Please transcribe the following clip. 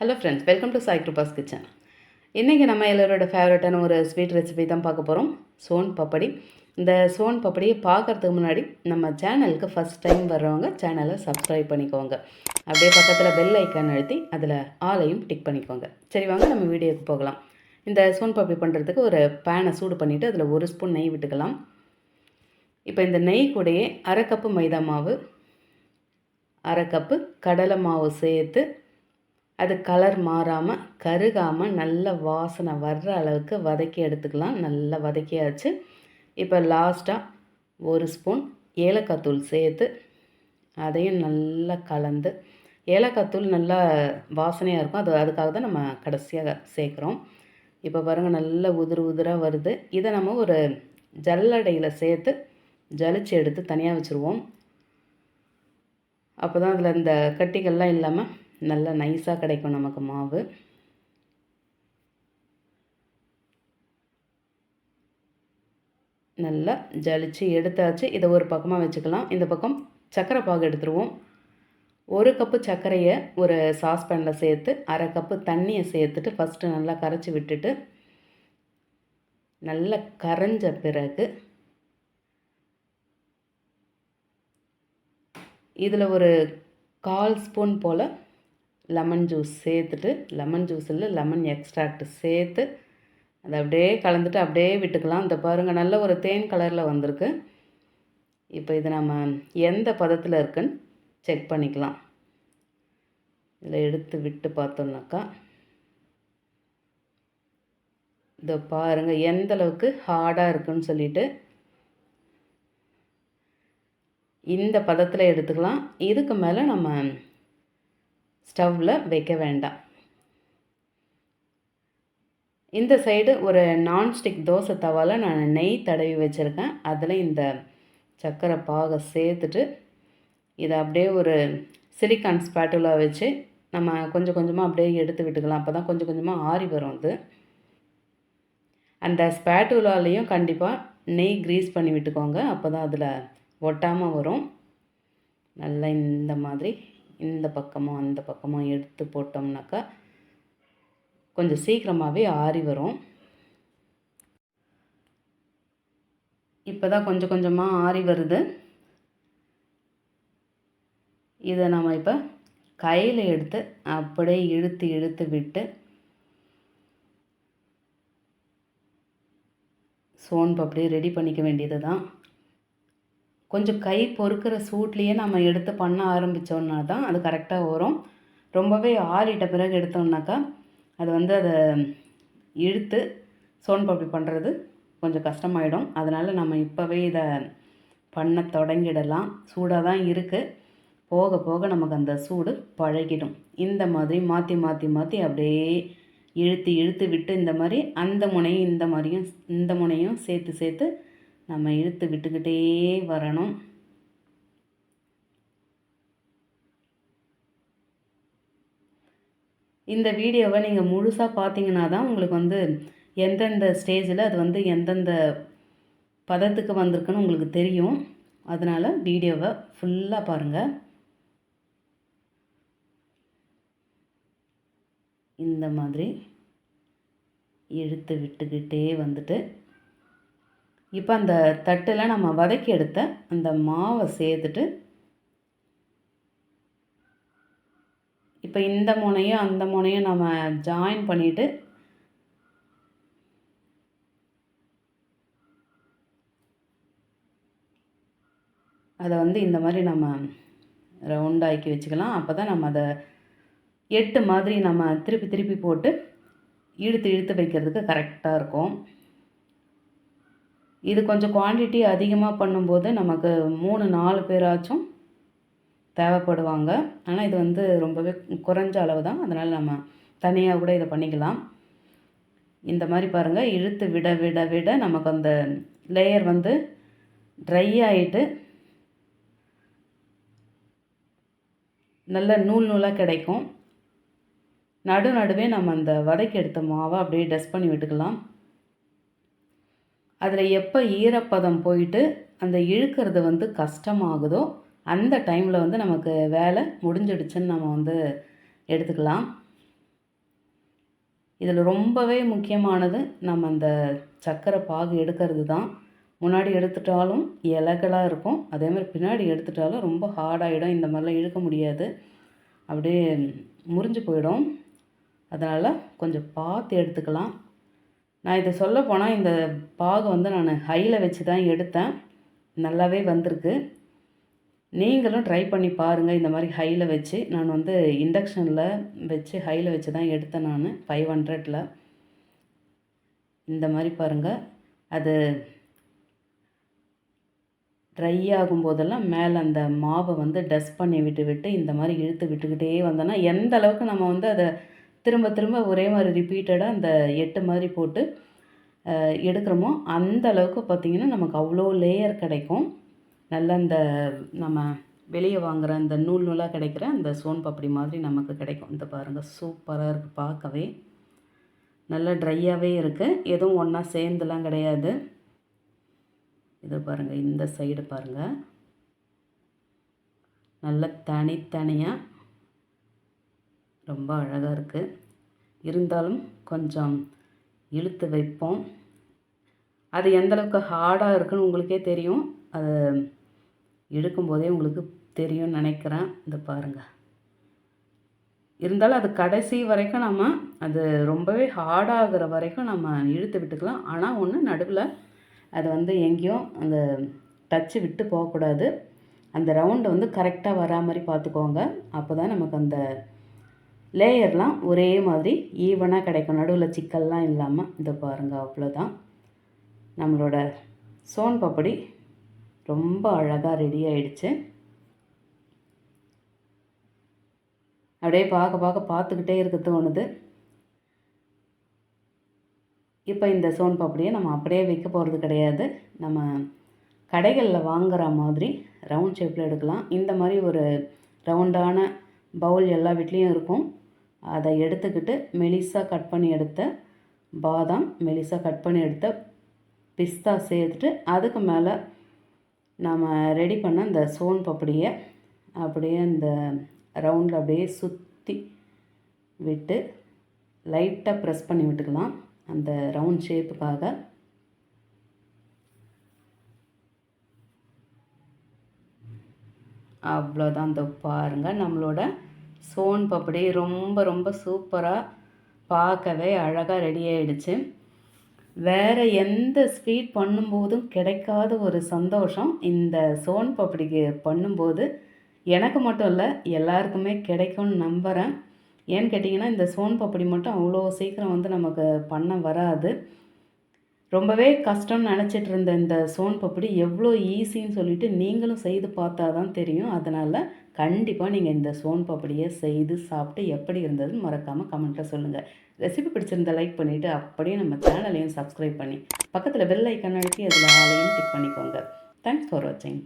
Hello friends welcome to Sai Kiruba's kitchen இன்றைக்கி நம்ம எல்லோரோட ஃபேவரட்டான ஒரு ஸ்வீட் ரெசிபி தான் பார்க்க போகிறோம் சோன் பப்படி. இந்த சோன் பப்படியை பார்க்குறதுக்கு முன்னாடி நம்ம சேனலுக்கு ஃபஸ்ட் டைம் வர்றவங்க சேனலை சப்ஸ்கிரைப் பண்ணிக்கோங்க. அப்படியே பக்கத்தில் பெல் ஐக்கான் அழுத்தி அதில் ஆலையும் டிக் பண்ணிக்கோங்க. சரி வாங்க நம்ம வீடியோக்கு போகலாம். இந்த சோன் பப்படி பண்ணுறதுக்கு ஒரு பேனை சூடு பண்ணிவிட்டு அதில் ஒரு ஸ்பூன் நெய் விட்டுக்கலாம். இப்போ இந்த நெய் கூடையே அரை கப்பு மைதா மாவு அரை கப்பு கடலை மாவு சேர்த்து அது கலர் மாறாமல் கருகாமல் நல்ல வாசனை வர்ற அளவுக்கு வதக்கி எடுத்துக்கலாம். நல்லா வதக்கியாச்சு. இப்போ லாஸ்ட்டாக ஒரு ஸ்பூன் ஏலக்காய் தூள் சேர்த்து அதையும் நல்லா கலந்து. ஏலக்காய் தூள் நல்லா வாசனையாக இருக்கும். அது அதுக்காக தான் நம்ம கடைசியாக சேர்க்குறோம். இப்போ பாருங்கள் நல்லா உதிர் உதிராக வருது. இதை நம்ம ஒரு ஜல்லடையில் சேர்த்து ஜலிச்சு எடுத்து தனியாக வச்சுருவோம். அப்போ தான் அதில் இந்த கட்டிகள்லாம் இல்லாமல் நல்லா நைஸாக கிடைக்கும் நமக்கு மாவு. நல்லா ஜலித்து எடுத்தாச்சு. இதை ஒரு பக்கமாக வச்சுக்கலாம். இந்த பக்கம் சர்க்கரை பாகு எடுத்துருவோம். ஒரு கப்பு சர்க்கரையை ஒரு சாஸ்பேனில் சேர்த்து அரை கப்பு தண்ணியை சேர்த்துட்டு ஃபஸ்ட்டு நல்லா கரைச்சி விட்டுட்டு நல்லா கரைஞ்ச பிறகு இதில் ஒரு கால் ஸ்பூன் போல் லெமன் ஜூஸ் சேர்த்துட்டு லெமன் ஜூஸில் லெமன் எக்ஸ்ட்ராக்ட் சேர்த்து அதை அப்படியே கலந்துட்டு அப்படியே விட்டுக்கலாம். இந்த பாருங்கள் நல்ல ஒரு தேன் கலரில் வந்திருக்கு. இப்போ இது நம்ம எந்த பதத்தில் இருக்குன்னு செக் பண்ணிக்கலாம். இதில் எடுத்து விட்டு பார்த்தோம்னாக்கா இதை பாருங்கள் எந்த அளவுக்கு ஹார்டாக இருக்குன்னு சொல்லிட்டு இந்த பதத்தில் எடுத்துக்கலாம். இதுக்கு மேலே நம்ம ஸ்டவ்வில் வைக்க வேண்டாம். இந்த சைடு ஒரு நான்ஸ்டிக் தோசை தவாவில் நான் நெய் தடவி வச்சுருக்கேன். அதில் இந்த சர்க்கரை பாகை சேர்த்துட்டு இதை அப்படியே ஒரு சிலிக்கான் ஸ்பேட்டுலா வச்சு நம்ம கொஞ்சம் கொஞ்சமாக அப்படியே எடுத்து விட்டுக்கலாம். அப்போ தான் கொஞ்சம் கொஞ்சமாக ஆறி வரும் அது. அந்த ஸ்பேட்டுலாலையும் கண்டிப்பாக நெய் க்ரீஸ் பண்ணி விட்டுக்கோங்க. அப்போ தான் அதில் ஒட்டாமல் வரும். நல்லா இந்த மாதிரி இந்த பக்கமும் அந்த பக்கமும் எடுத்து போட்டோம்னாக்கா கொஞ்சம் சீக்கிரமாகவே ஆறி வரும். இப்போ தான் கொஞ்சம் கொஞ்சமாக ஆறி வருது. இதை நம்ம இப்போ கையில் எடுத்து அப்படியே இழுத்து இழுத்து விட்டு சோன் அப்படியே ரெடி பண்ணிக்க வேண்டியது தான் கொஞ்சம் கை பொறுக்கிற சூட்லேயே நம்ம எடுத்து பண்ண ஆரம்பித்தோன்னா தான் அது கரெக்டாக வரும். ரொம்பவே ஆறிட்ட பிறகு எடுத்தோம்னாக்கா அது வந்து அதை இழுத்து சோன் பப்படி பண்ணுறது கொஞ்சம் கஷ்டமாயிடும். அதனால் நம்ம இப்போவே இதை பண்ண தொடங்கிடலாம். சூடாக தான் இருக்குது போக போக நமக்கு அந்த சூடு பழகிடும். இந்த மாதிரி மாற்றி மாற்றி மாற்றி அப்படியே இழுத்து இழுத்து விட்டு இந்த மாதிரி அந்த முனையும் இந்த மாதிரியும் இந்த முனையும் சேர்த்து சேர்த்து நம்ம இழுத்து விட்டுக்கிட்டே வரணும். இந்த வீடியோவை நீங்கள் முழுசாக பார்த்தீங்கன்னா தான் உங்களுக்கு வந்து எந்தெந்த ஸ்டேஜில் அது வந்து எந்தெந்த பதத்துக்கு வந்திருக்குன்னு உங்களுக்கு தெரியும். அதனால் வீடியோவை ஃபுல்லாக பாருங்கள் இந்த மாதிரி இழுத்து விட்டுக்கிட்டே வந்துட்டு இப்போ அந்த தட்டில் நம்ம வதக்கி எடுத்த அந்த மாவை சேர்த்துட்டு இப்போ இந்த முனையும் அந்த முனையும் நம்ம ஜாயின் பண்ணிவிட்டு அதை வந்து இந்த மாதிரி நம்ம ரவுண்டாக்கி வச்சுக்கலாம். அப்போ தான் நம்ம அதை எட்டு மாதிரி நம்ம திருப்பி திருப்பி போட்டு இழுத்து இழுத்து வைக்கிறதுக்கு கரெக்டாக இருக்கும். இது கொஞ்சம் குவான்டிட்டி அதிகமாக பண்ணும்போது நமக்கு மூணு நாலு பேராச்சும் தேவைப்படுவாங்க. ஆனால் இது வந்து ரொம்பவே குறைஞ்ச அளவு தான் அதனால் நம்ம தனியாக கூட இதை பண்ணிக்கலாம். இந்த மாதிரி பாருங்கள் இழுத்து விட விட விட நமக்கு அந்த லேயர் வந்து ட்ரை ஆகிட்டு நல்ல நூல் நூலாக கிடைக்கும். நடு நடுவே நம்ம அந்த வதக்கி எடுத்த மாவை அப்படியே டஸ்ட் பண்ணி விட்டுக்கலாம். அதில் எப்போ ஈரப்பதம் போயிட்டு அந்த இழுக்கிறது வந்து கஷ்டமாகுதோ அந்த டைமில் வந்து நமக்கு வேலை முடிஞ்சிடுச்சுன்னு நம்ம வந்து எடுத்துக்கலாம். இதில் ரொம்பவே முக்கியமானது நம்ம அந்த சர்க்கரை பாகு எடுக்கிறது தான் முன்னாடி எடுத்துட்டாலும் இலகலாக இருக்கும். அதே மாதிரி பின்னாடி எடுத்துட்டாலும் ரொம்ப ஹார்டாகிடும் இந்த மாதிரிலாம் இழுக்க முடியாது. அப்படியே முறிஞ்சு போயிடும். அதனால் கொஞ்சம் பார்த்து எடுத்துக்கலாம். நான் இதை சொல்ல போனால் இந்த பாகு வந்து நான் ஹையில் வச்சு தான் எடுத்தேன். நல்லாவே வந்திருக்கு. நீங்களும் ட்ரை பண்ணி பாருங்கள் இந்த மாதிரி ஹையில் வச்சு நான் வந்து இண்டக்ஷனில் வச்சு ஹையில் வச்சு தான் எடுத்தேன் நான். ஃபைவ் ஹண்ட்ரடில் இந்த மாதிரி பாருங்கள் அது ட்ரை ஆகும்போதெல்லாம் மேலே அந்த மாவை வந்து டஸ்ட் பண்ணி விட்டு விட்டு இந்த மாதிரி இழுத்து விட்டுக்கிட்டே வந்தோன்னா எந்த அளவுக்கு நம்ம வந்து அதை திரும்ப திரும்ப ஒரே மாதிரி ரிப்பீட்டடாக அந்த எட்டு மாதிரி போட்டு எடுக்கிறோமோ அந்த அளவுக்கு பார்த்திங்கன்னா நமக்கு அவ்வளோ லேயர் கிடைக்கும். நல்ல அந்த நம்ம வெளியே வாங்குகிற அந்த நூல் நூலாக கிடைக்கிற அந்த சோன் பப்படி மாதிரி நமக்கு கிடைக்கும். இந்த பாருங்கள் சூப்பராக இருக்குது பார்க்கவே. நல்லா ட்ரையாகவே இருக்குது எதுவும் ஒன்றா சேர்ந்துலாம் கிடையாது. இது பாருங்கள் இந்த சைடு பாருங்கள் நல்ல தனித்தனியாக ரொம்ப அழகாக இருக்குது இருந்தாலும் கொஞ்சம் இழுத்து வைப்போம். அது எந்தளவுக்கு ஹார்டாக இருக்குன்னு உங்களுக்கே தெரியும். அது இழுக்கும்போதே உங்களுக்கு தெரியும்னு நினைக்கிறேன். இந்த பாருங்கள் இருந்தாலும் அது கடைசி வரைக்கும் நம்ம அது ரொம்பவே ஹார்டாகிற வரைக்கும் நம்ம இழுத்து விட்டுக்கலாம். ஆனால் ஒன்று நடுவில் அது வந்து எங்கேயும் அந்த டச்சு விட்டு போகக்கூடாது. அந்த ரவுண்டு வந்து கரெக்டாக வரா மாதிரி பார்த்துக்கோங்க. அப்போ தான் நமக்கு அந்த லேயர்லாம் ஒரே மாதிரி ஈவனாக கிடைக்கும். நடுவில் சிக்கல்லாம் இல்லாமல் இந்த பாருங்கள் அவ்வளோதான் நம்மளோட சோன் பப்படி ரொம்ப அழகாக ரெடி ஆயிடுச்சு. அப்படியே பார்க்க பார்க்க பார்த்துக்கிட்டே இருக்க தோணுது. இப்போ இந்த சோன் பப்படியை நம்ம அப்படியே வைக்க போகிறது கிடையாது. நம்ம கடைகளில் வாங்குகிற மாதிரி ரவுண்ட் ஷேப்பில் எடுக்கலாம். இந்த மாதிரி ஒரு ரவுண்டான பவுல் எல்லா வீட்லேயும் இருக்கும். அதை எடுத்துக்கிட்டு மெலிசாக கட் பண்ணி எடுத்த பாதாம் மெலிசாக கட் பண்ணி எடுத்த பிஸ்தா சேர்த்துட்டு அதுக்கு மேலே நாம் ரெடி பண்ண இந்த சோன் பப்படியை அப்படியே அந்த ரவுண்டில் அப்படியே சுற்றி விட்டு லைட்டாக ப்ரெஸ் பண்ணி விட்டுக்கலாம். அந்த ரவுண்ட் ஷேப்புக்காக அவ்வளோதான் அந்த பாருங்கள் நம்மளோட சோன் பப்படி ரொம்ப ரொம்ப சூப்பராக பார்க்கவே அழகாக ரெடி ஆகிடுச்சு வேறு எந்த ஸ்வீட் பண்ணும்போதும் கிடைக்காத ஒரு சந்தோஷம் இந்த சோன் பப்படிக்கு பண்ணும்போது. எனக்கு மட்டும் இல்லை எல்லாருக்குமே கிடைக்கும்னு நம்புகிறேன் ஏன்னு கேட்டிங்கன்னா இந்த சோன் பப்படி மட்டும் அவ்வளோ சீக்கிரம் வந்து நமக்கு பண்ண வராது. ரொம்பவே கஷ்டம்னு நினச்சிட்டு இருந்த இந்த சோன் பப்படி எவ்வளோ ஈஸின்னு சொல்லிட்டு நீங்களும் செய்து பார்த்தா தான் தெரியும். அதனால் கண்டிப்பாக நீங்கள் இந்த சோன் பப்படியை செய்து சாப்பிட்டு எப்படி இருந்ததுன்னு மறக்காமல் கமெண்ட்டில் சொல்லுங்கள் ரெசிபி பிடிச்சிருந்த லைக் பண்ணிவிட்டு அப்படியே நம்ம சேனலையும் சப்ஸ்கிரைப் பண்ணி பக்கத்தில் பெல் ஐக்கன் அழுத்தி அதில் ஆலையும் டிக் பண்ணிக்கோங்க. தேங்க்ஸ் ஃபார் வாட்சிங்